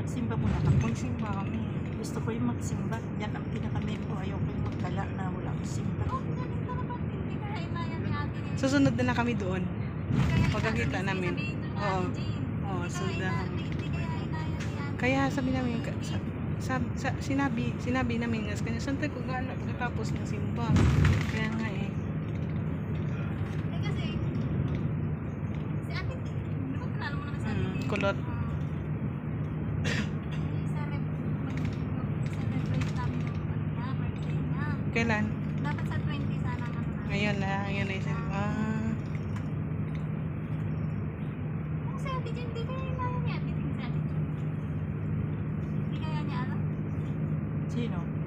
Magsimba muna kami. Magsimba kami. Gusto ko yung magsimba. Yan ang pinaka-main ko. Ayoko yung magdala na wala akong simba. Susunod na lang kami doon. Pagkakita namin. Oo. Oo, sundahan. Kaya sabi namin, ka- sa, sa, sa, sinabi, sinabi namin nga sa kanya, saan tayo kung pagkatapos ng simba? Kaya nga eh. Mm, kulot. Kailan? Dapat sa 20 sana. Ngayon na, ngayon na isip. Ah. Kasi ate Jen, di kaya niya ate Jen niya alam? Sino?